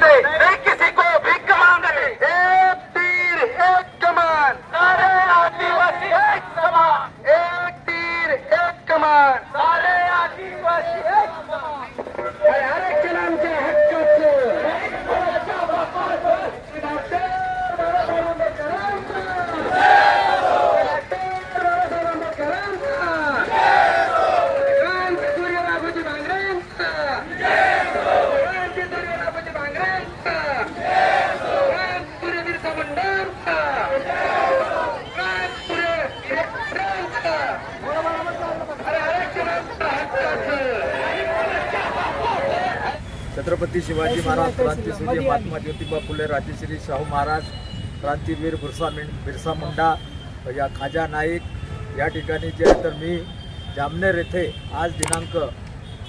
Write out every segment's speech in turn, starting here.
কেটে छत्रपती शिवाजी महाराज क्रांतीसूर्य महात्मा ज्योतिबा फुले राजश्री शाहू महाराज क्रांतीवीर बिरसा मिं बिरसा मुंडा या खाजा नाईक या ठिकाणी जे आहे तर मी जामनेर येथे आज दिनांक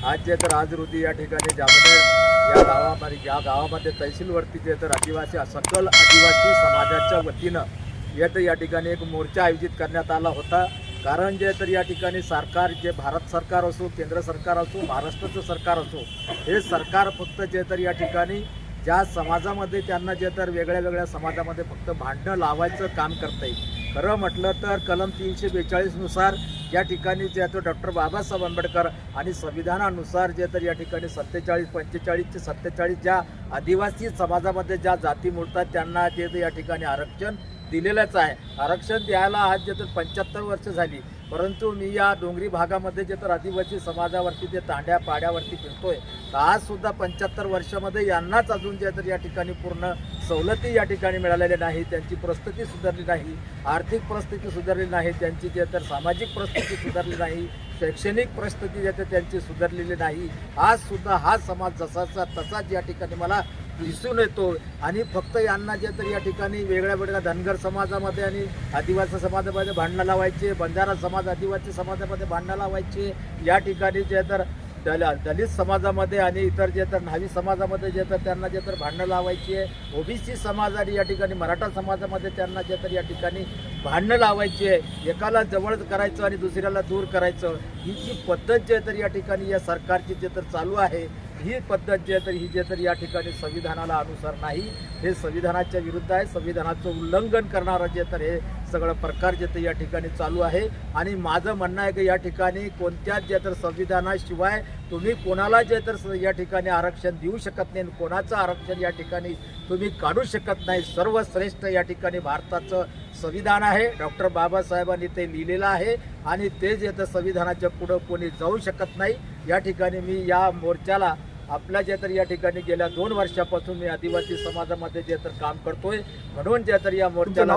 आज जे तर आज रोजी या ठिकाणी जामनेर या गावामध्ये या गावामध्ये तहसीलवरती जे तर आदिवासी सकल आदिवासी समाजाच्या वतीनं येत या ठिकाणी एक मोर्चा आयोजित करण्यात आला होता. कारण जे तर या ठिकाणी सरकार जे भारत सरकार असो केंद्र सरकार असो महाराष्ट्राचं सरकार असो हे सरकार फक्त जे तर या ठिकाणी ज्या समाजामध्ये त्यांना जे तर वेगळ्या वेगळ्या समाजामध्ये फक्त भांडणं लावायचं काम करते खरं म्हटलं तर कलम तीनशे बेचाळीसनुसार या ठिकाणी जे तो डॉक्टर बाबासाहेब आंबेडकर आणि संविधानानुसार जे तर या ठिकाणी सत्तेचाळीस पंचेचाळीस ते सत्तेचाळीस ज्या आदिवासी समाजामध्ये ज्या जाती मोडतात त्यांना जे तर या ठिकाणी आरक्षण दिलेलंच आहे. आरक्षण द्यायला आज जे तर पंच्याहत्तर वर्ष झाली. परंतु मी या डोंगरी भागामध्ये जे तर आदिवासी समाजावरती जे तांड्या पाड्यावरती फिरतोय तर आज सुद्धा पंच्याहत्तर वर्षामध्ये यांनाच अजून जे तर या ठिकाणी पूर्ण सवलती या ठिकाणी मिळालेल्या नाही त्यांची परिस्थिती सुधारली नाही आर्थिक परिस्थिती सुधारली नाही त्यांची जे तर सामाजिक परिस्थिती सुधारली नाही शैक्षणिक परिस्थिती जे तर त्यांची सुधारलेली नाही. आजसुद्धा हा समाज जसाचा तसाच या ठिकाणी मला दिसून येतो. आणि फक्त यांना जे तर या ठिकाणी वेगळ्या वेगळ्या धनगर समाजामध्ये आणि आदिवासी समाजामध्ये भांडणं लावायचे बंजारा समाज आदिवासी समाजामध्ये भांडणं लावायचे या ठिकाणी जे तर दल दलित समाजामध्ये आणि इतर जे तर न्हावी समाजामध्ये जे तर त्यांना जे तर भांडणं लावायची आहे ओबीसी समाज आणि या ठिकाणी मराठा समाजामध्ये त्यांना जे तर या ठिकाणी भांडणं लावायची आहे एकाला जवळ करायचं आणि दुसऱ्याला दूर करायचं ही जी पद्धत जे तर या ठिकाणी या सरकारची जे तर चालू आहे ही पद्धत जे तर ही जे तर या ठिकाणी संविधानाला अनुसार नाही. हे संविधानाच्या विरुद्ध आहे. संविधानाचं उल्लंघन करणारं जे तर हे सगळं प्रकार जे तर या ठिकाणी चालू आहे. आणि माझं म्हणणं आहे की या ठिकाणी कोणत्याच जे तर संविधानाशिवाय तुम्ही कोणाला जे तर या ठिकाणी आरक्षण देऊ शकत नाही आणि कोणाचं आरक्षण या ठिकाणी तुम्ही काढू शकत नाही. सर्वश्रेष्ठ या ठिकाणी भारताचं संविधान आहे. डॉक्टर बाबासाहेबांनी ते लिहिलेलं आहे. आणि ते जे तर संविधानाच्या पुढं कोणी जाऊ शकत नाही. या ठिकाणी मी या मोर्चाला आपल्या जे तर या ठिकाणी गेल्या दोन वर्षापासून मी आदिवासी समाजामध्ये जे तर काम करतोय म्हणून जे तर या मोर्चाला.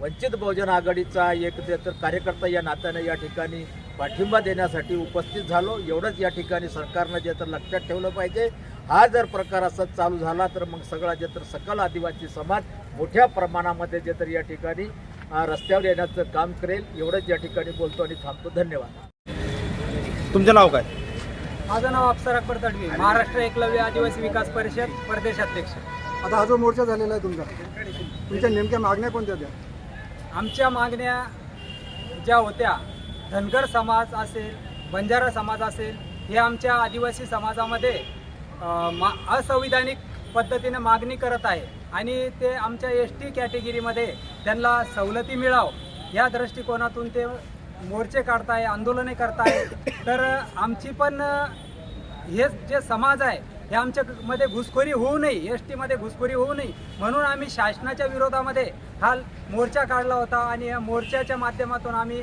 वंचित बहुजन आघाडीचा एक जे तर कार्यकर्ता या नात्याने या ठिकाणी पाठिंबा देण्यासाठी उपस्थित झालो. एवढंच या ठिकाणी सरकारनं जे तर लक्षात ठेवलं पाहिजे. हा जर प्रकार असाच चालू झाला तर मग सगळा जे तर सकल आदिवासी समाज मोठ्या प्रमाणामध्ये जे तर या ठिकाणी रस्त्यावर येण्याचं काम करेल. एवढंच या ठिकाणी बोलतो आणि थांबतो. धन्यवाद. तुमचं नाव काय? माझं नाव अप्सर अकबर तडवी महाराष्ट्र एकलव्य आदिवासी विकास परिषद प्रदेशाध्यक्ष. आता हा जो मोर्चा झालेला आहे तुमचा तुमच्या नेमक्या मागण्या कोणत्या त्या आमच्या मागण्या ज्या होत्या धनगर समाज असेल बंजारा समाज असेल हे आमच्या आदिवासी समाजामध्ये मा असंविधानिक पद्धतीने मागणी करत आहे. आणि ते आमच्या एस टी कॅटेगरीमध्ये त्यांना सवलती मिळाव या दृष्टिकोनातून ते मोर्चे काढताय आंदोलने करताय तर आमची पण हे जे समाज आहे हे आमच्यामध्ये घुसखोरी होऊ नये एस टीमध्ये घुसखोरी होऊ नये म्हणून आम्ही शासनाच्या विरोधामध्ये हा मोर्चा काढला होता आणि या मोर्चाच्या माध्यमातून आम्ही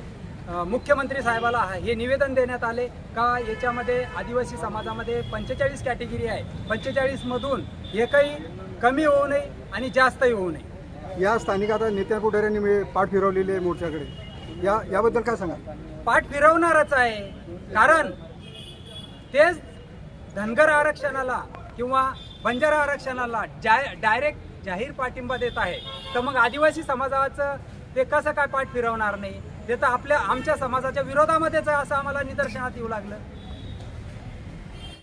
मुख्यमंत्री साहेबाला हा- हे निवेदन देण्यात आले का याच्यामध्ये आदिवासी समाजामध्ये पंचेचाळीस कॅटेगरी आहे. पंचेचाळीसमधून एकही कमी होऊ नये आणि जास्तही होऊ नये. या स्थानिक आता नित्या पुढाऱ्यांनी मी पाठ फिरवलेली आहे मोर्चाकडे. या याबद्दल काय सांगा पाठ फिरवणारच आहे. कारण तेच धनगर आरक्षणाला किंवा बंजारा आरक्षणाला जाय डायरेक्ट जाहीर पाठिंबा देत आहे. तर मग आदिवासी समाजाचं ते कसं काय पाठ फिरवणार नाही? ते तर आपल्या आमच्या समाजाच्या विरोधामध्येच आहे असं आम्हाला निदर्शनात येऊ लागलं.